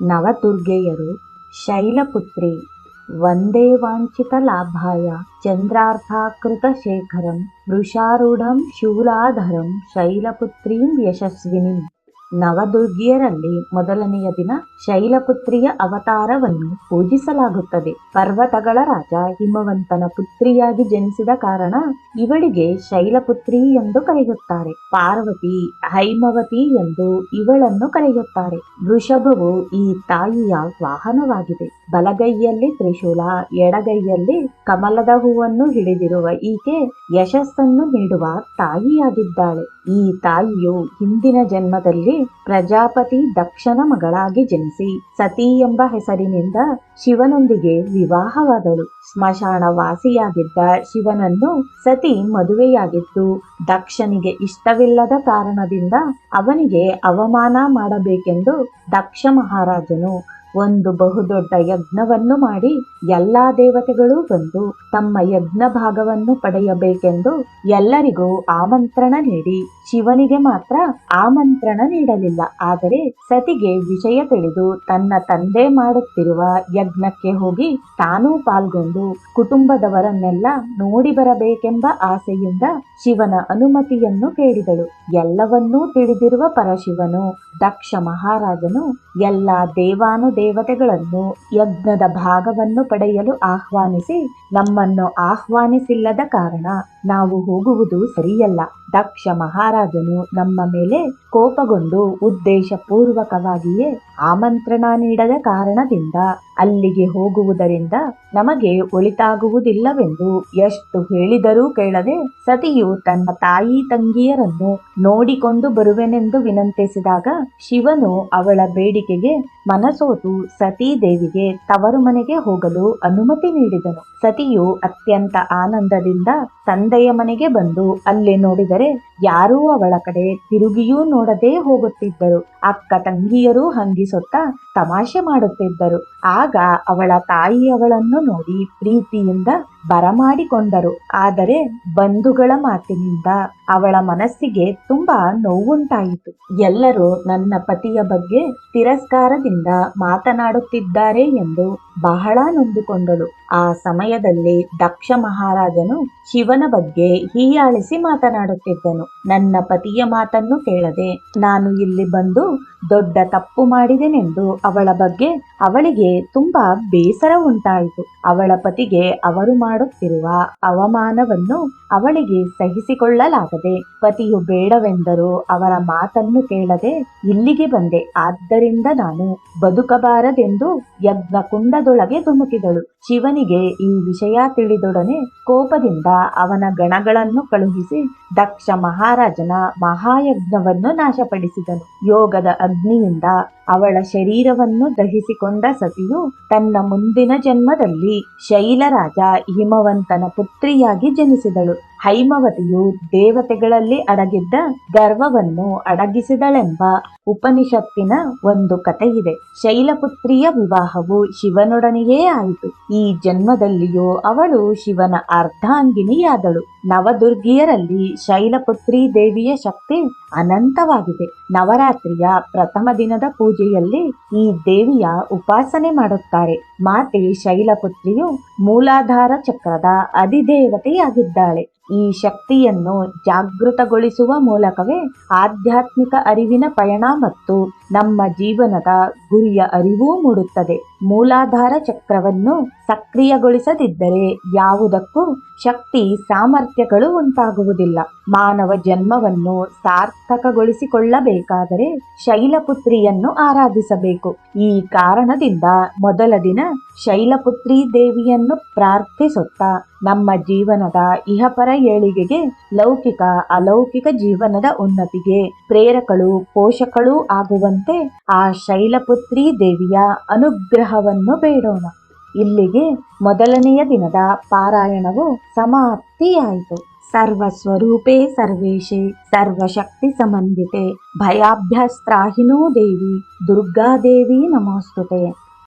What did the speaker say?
ನವದುರ್ಗೆಯರು ಶೈಲಪುತ್ರಿ ವಂದೇ ವಾಂಛಿತಲಾಭಾಯ ಚಂದ್ರಾರ್ಥಾಕೃತಶೇಖರಂ ವೃಷಾರೂಢಂ ಶೂಲಾಧರಂ ಶೈಲಪುತ್ರೀಂ ಯಶಸ್ವಿನಿಂ ನವದುರ್ಗಿಯರಲ್ಲಿ ಮೊದಲನೆಯ ದಿನ ಶೈಲಪುತ್ರಿಯ ಅವತಾರವನ್ನು ಪೂಜಿಸಲಾಗುತ್ತದೆ. ಪರ್ವತಗಳ ರಾಜ ಹಿಮವಂತನ ಪುತ್ರಿಯಾಗಿ ಜನಿಸಿದ ಕಾರಣ ಇವಳಿಗೆ ಶೈಲಪುತ್ರಿ ಎಂದು ಕರೆಯುತ್ತಾರೆ. ಪಾರ್ವತಿ, ಹೈಮವತಿ ಎಂದು ಇವಳನ್ನು ಕರೆಯುತ್ತಾರೆ. ವೃಷಭವು ಈ ತಾಯಿಯ ವಾಹನವಾಗಿದೆ. ಬಲಗೈಯಲ್ಲಿ ತ್ರಿಶೂಲ, ಎಡಗೈಯಲ್ಲಿ ಕಮಲದ ಹೂವನ್ನು ಹಿಡಿದಿರುವ ಈಕೆ ಯಶಸ್ಸನ್ನು ನೀಡುವ ತಾಯಿಯಾಗಿದ್ದಾಳೆ. ಈ ತಾಯಿಯು ಹಿಂದಿನ ಜನ್ಮದಲ್ಲಿ ಪ್ರಜಾಪತಿ ದಕ್ಷನ ಮಗಳಾಗಿ ಜನಿಸಿ ಸತಿ ಎಂಬ ಹೆಸರಿನಿಂದ ಶಿವನೊಂದಿಗೆ ವಿವಾಹವಾದಳು. ಸ್ಮಶಾನ ವಾಸಿಯಾಗಿದ್ದ ಶಿವನನ್ನು ಸತಿ ಮದುವೆಯಾಗಿದ್ದು, ದಕ್ಷನಿಗೆ ಇಷ್ಟವಿಲ್ಲದ ಕಾರಣದಿಂದ ಅವನಿಗೆ ಅವಮಾನ ಮಾಡಬೇಕೆಂದು ದಕ್ಷ ಮಹಾರಾಜನು ಒಂದು ಬಹುದೊಡ್ಡ ಯಜ್ಞವನ್ನು ಮಾಡಿ ಎಲ್ಲಾ ದೇವತೆಗಳು ಬಂದು ತಮ್ಮ ಯಜ್ಞ ಭಾಗವನ್ನು ಪಡೆಯಬೇಕೆಂದು ಎಲ್ಲರಿಗೂ ಆಮಂತ್ರಣ ನೀಡಿ. ಶಿವನಿಗೆ ಮಾತ್ರ ಆಮಂತ್ರಣ ನೀಡಲಿಲ್ಲ. ಆದರೆ ಸತಿಗೆ ವಿಷಯ ತಿಳಿದು ತನ್ನ ತಂದೆ ಮಾಡುತ್ತಿರುವ ಯಜ್ಞಕ್ಕೆ ಹೋಗಿ ತಾನೂ ಪಾಲ್ಗೊಂಡು ಕುಟುಂಬದವರನ್ನೆಲ್ಲ ನೋಡಿ ಬರಬೇಕೆಂಬ ಆಸೆಯಿಂದ ಶಿವನ ಅನುಮತಿಯನ್ನು ಕೇಳಿದಳು. ಎಲ್ಲವನ್ನೂ ತಿಳಿದಿರುವ ಪರಶಿವನು ದಕ್ಷ ಮಹಾರಾಜನು ಎಲ್ಲ ದೇವಾನುದೇವತೆಗಳನ್ನು ಯಜ್ಞದ ಭಾಗವನ್ನು ಪಡೆಯಲು ಆಹ್ವಾನಿಸಿ ನಮ್ಮನ್ನು ಆಹ್ವಾನಿಸಿಲ್ಲದ ಕಾರಣ ನಾವು ಹೋಗುವುದು ಸರಿಯಲ್ಲ. ದಕ್ಷ ಮಹಾರಾಜನು ನಮ್ಮ ಮೇಲೆ ಕೋಪಗೊಂಡು ಉದ್ದೇಶಪೂರ್ವಕವಾಗಿಯೇ ಆಮಂತ್ರಣ ನೀಡದ ಕಾರಣದಿಂದ ಅಲ್ಲಿಗೆ ಹೋಗುವುದರಿಂದ ನಮಗೆ ಒಳಿತಾಗುವುದಿಲ್ಲವೆಂದು ಎಷ್ಟು ಹೇಳಿದರೂ ಕೇಳದೆ ಸತಿಯು ತನ್ನ ತಾಯಿ ತಂಗಿಯರನ್ನು ನೋಡಿಕೊಂಡು ಬರುವೆನೆಂದು ವಿನಂತಿಸಿದಾಗ ಶಿವನು ಅವಳ ಬೇಡಿಕೆಗೆ ಮನಸೋತು ಸತೀದೇವಿಗೆ ತವರು ಮನೆಗೆ ಹೋಗಲು ಅನುಮತಿ ನೀಡಿದನು. ಸತಿಯು ಅತ್ಯಂತ ಆನಂದದಿಂದ ತಂದೆಯ ಮನೆಗೆ ಬಂದು ಅಲ್ಲಿ ನೋಡಿದರೆ ಯಾರೂ ಅವಳ ಕಡೆ ತಿರುಗಿಯೂ ನೋಡದೆ ಹೋಗುತ್ತಿದ್ದರು. ಅಕ್ಕ ತಂಗಿಯರೂ ಹಂಗಿಸುತ್ತಾ ತಮಾಷೆ ಮಾಡುತ್ತಿದ್ದರು. ಆಗ ಅವಳ ತಾಯಿ ಅವಳನ್ನು ನೋಡಿ ಪ್ರೀತಿಯಿಂದ ಬರಮಾಡಿಕೊಂಡರು. ಆದರೆ ಬಂಧುಗಳ ಮಾತಿನಿಂದ ಅವಳ ಮನಸ್ಸಿಗೆ ತುಂಬಾ ನೋವುಂಟಾಯಿತು. ಎಲ್ಲರೂ ನನ್ನ ಪತಿಯ ಬಗ್ಗೆ ತಿರಸ್ಕಾರದಿಂದ ಮಾತನಾಡುತ್ತಿದ್ದಾರೆ ಎಂದು ಬಹಳ ನೊಂದುಕೊಂಡಳು. ಆ ಸಮಯದಲ್ಲಿ ದಕ್ಷ ಮಹಾರಾಜನು ಶಿವನ ಬಗ್ಗೆ ಹೀಯಾಳಿಸಿ ಮಾತನಾಡುತ್ತಿದ್ದನು. ನನ್ನ ಪತಿಯ ಮಾತನ್ನು ಕೇಳದೆ ನಾನು ಇಲ್ಲಿ ಬಂದು ದೊಡ್ಡ ತಪ್ಪು ಮಾಡಿದೆನೆಂದು ಅವಳ ಬಗ್ಗೆ ಅವಳಿಗೆ ತುಂಬಾ ಬೇಸರ ಉಂಟಾಯಿತು. ಅವಳ ಪತಿಗೆ ಅವರು ಮಾಡುತ್ತಿರುವ ಅವಮಾನವನ್ನು ಅವಳಿಗೆ ಸಹಿಸಿಕೊಳ್ಳಲಾಗದೆ, ಪತಿಯು ಬೇಡವೆಂದರೂ ಅವರ ಮಾತನ್ನು ಕೇಳದೆ ಇಲ್ಲಿಗೆ ಬಂದೆ. ಆದ್ದರಿಂದ ನಾನು ಬದುಕಬಾರದೆಂದು ಯಜ್ಞ ಕುಂಡದೊಳಗೆ ಧುಮುಕಿದಳು. ಶಿವನಿಗೆ ಈ ವಿಷಯ ತಿಳಿದೊಡನೆ ಕೋಪದಿಂದ ಅವನ ಗಣಗಳನ್ನು ಕಳುಹಿಸಿ ದಕ್ಷ ಮಹಾರಾಜನ ಮಹಾಯಜ್ಞವನ್ನು ನಾಶಪಡಿಸಿದನು. ಯೋಗದ ಅಗ್ನಿಯಿಂದ ಅವಳ ಶರೀರವನ್ನು ದಹಿಸಿಕೊಂಡ ಸತಿಯು ತನ್ನ ಮುಂದಿನ ಜನ್ಮದಲ್ಲಿ ಶೈಲರಾಜ ಹಿಮವಂತನ ಪುತ್ರಿಯಾಗಿ ಜನಿಸಿದಳು. ಹೈಮವತಿಯು ದೇವತೆಗಳಲ್ಲಿ ಅಡಗಿದ್ದ ಗರ್ವವನ್ನು ಅಡಗಿಸಿದಳೆಂಬ ಉಪನಿಷತ್ತಿನ ಒಂದು ಕಥೆಯಿದೆ. ಶೈಲಪುತ್ರಿಯ ವಿವಾಹವು ಶಿವನೊಡನೆಯೇ ಆಯಿತು. ಈ ಜನ್ಮದಲ್ಲಿಯೂ ಅವಳು ಶಿವನ ಅರ್ಧಾಂಗಿನಿಯಾದಳು ನವದುರ್ಗಿಯರಲ್ಲಿ ಶೈಲಪುತ್ರಿ ದೇವಿಯ ಶಕ್ತಿ ಅನಂತವಾಗಿದೆ. ನವರಾತ್ರಿಯ ಪ್ರಥಮ ದಿನದ ಪೂಜೆಯಲ್ಲಿ ಈ ದೇವಿಯ ಉಪಾಸನೆ ಮಾಡುತ್ತಾರೆ. ಮಾತೆ ಶೈಲಪುತ್ರಿಯು ಮೂಲಾಧಾರ ಚಕ್ರದ ಅಧಿದೇವತೆಯಾಗಿದ್ದಾಳೆ. ಈ ಶಕ್ತಿಯನ್ನು ಜಾಗೃತಗೊಳಿಸುವ ಮೂಲಕವೇ ಆಧ್ಯಾತ್ಮಿಕ ಅರಿವಿನ ಪಯಣ ಮತ್ತು ನಮ್ಮ ಜೀವನದ ಗುರಿಯ ಅರಿವೂ ಮೂಡುತ್ತದೆ. ಮೂಲಾಧಾರ ಚಕ್ರವನ್ನು ಸಕ್ರಿಯಗೊಳಿಸದಿದ್ದರೆ ಯಾವುದಕ್ಕೂ ಶಕ್ತಿ ಸಾಮರ್ಥ್ಯಗಳು ಉಂಟಾಗುವುದಿಲ್ಲ. ಮಾನವ ಜನ್ಮವನ್ನು ಸಾರ್ಥಕಗೊಳಿಸಿಕೊಳ್ಳಬೇಕಾದರೆ ಶೈಲಪುತ್ರಿಯನ್ನು ಆರಾಧಿಸಬೇಕು. ಈ ಕಾರಣದಿಂದ ಮೊದಲ ದಿನ ಶೈಲಪುತ್ರಿ ದೇವಿಯನ್ನು ಪ್ರಾರ್ಥಿಸುತ್ತಾ ನಮ್ಮ ಜೀವನದ ಇಹಪರ ಏಳಿಗೆಗೆ ಲೌಕಿಕ ಅಲೌಕಿಕ ಜೀವನದ ಉನ್ನತಿಗೆ ಪ್ರೇರಕಳು ಪೋಷಕಳು ಆಗುವಂತೆ ಆ ಶೈಲಪುತ್ರಿ ದೇವಿಯ ಅನುಗ್ರಹವನ್ನು ಬೇಡೋಣ. ಇಲ್ಲಿಗೆ ಮೊದಲನೆಯ ದಿನದ ಪಾರಾಯಣವು ಸಮಾಪ್ತಿಯಾಯಿತು. ಸರ್ವಸ್ವರೂಪೇ ಸರ್ವೇಶೆ, ಸರ್ವಶಕ್ತಿ ಸಮನ್ವಿತೆ, ಭಯಾಭ್ಯಸ್ತ್ರಾಹಿನೋ ದೇವಿ, ದುರ್ಗಾದೇವಿ ನಮೋಸ್ತುತೆ.